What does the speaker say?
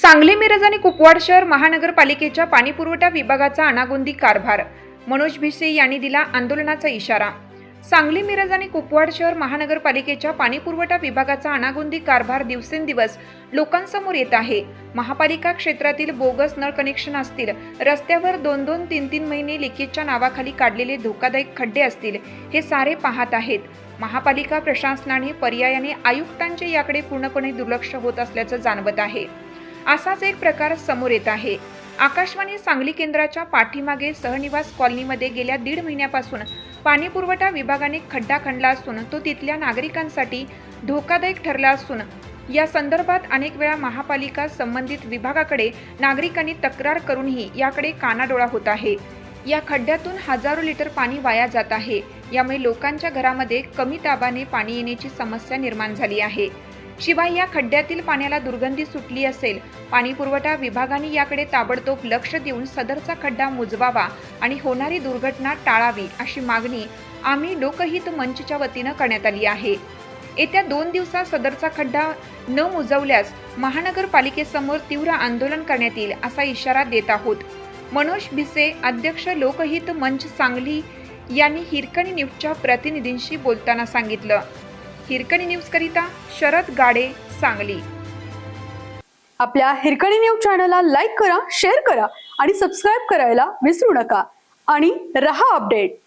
सांगली मिरज आणि कुपवाड शहर महानगरपालिकेच्या पाणीपुरवठा विभागाचा अनागोंदी कारभार. मनोज भिसे यांनी दिला आंदोलनाचा इशारा. सांगली मिरज आणि कुपवाड शहर महानगरपालिकेच्या पाणीपुरवठा विभागाचा अनागोंदी कारभार दिवसेंदिवस लोकांसमोर येत आहे. महापालिका क्षेत्रातील बोगस नळ कनेक्शन असतील रस्त्यावर दोन दोन तीन तीन महिने लिकेजच्या नावाखाली काढलेले धोकादायक खड्डे असतील हे सारे पाहत आहेत. महापालिका प्रशासनाने पर्यायाने आयुक्तांचे याकडे पूर्णपणे दुर्लक्ष होत असल्याचं जाणवत आहे. असाच एक प्रकार समोर येत आहे. आकाशवाणी सांगली केंद्राच्या पाठीमागे सहनिवास कॉलनीमध्ये गेल्या दीड महिन्यापासून पाणीपुरवठा विभागाने खड्डा खणला असून तो तिथल्या नागरिकांसाठी धोकादायक ठरला असून या संदर्भात अनेक वेळा महापालिका संबंधित विभागाकडे नागरिकांनी तक्रार करूनही याकडे कानाडोळा होत आहे. या खड्ड्यातून हजारो लिटर पाणी वाया जात आहे. यामुळे लोकांच्या घरामध्ये कमी दाबाने पाणी येण्याची समस्या निर्माण झाली आहे. शिवाय या खड्ड्यातील पाण्याला दुर्गंधी सुटली असेल. पाणी पुरवठा विभागाने याकडे ताबडतोब लक्ष देऊन सदरचा खड्डा मुजवावा आणि होणारी दुर्घटना टाळावी अशी मागणी आम्ही लोकहित मंचच्या वतीनं करण्यात आली आहे. येत्या दोन दिवसात सदरचा खड्डा न मुजवल्यास महानगरपालिकेसमोर तीव्र आंदोलन करण्यात येईल असा इशारा देत आहोत. मनोज भिसे अध्यक्ष लोकहित मंच सांगली यांनी हिरकणी न्यूजच्या प्रतिनिधींशी बोलताना सांगितलं. हिरकणी न्यूजकरिता शरद गाडे सांगली. आपल्या हिरकणी न्यूज चॅनलला लाईक करा शेअर करा आणि सबस्क्राईब करायला विसरू नका. आणि रहा अपडेट.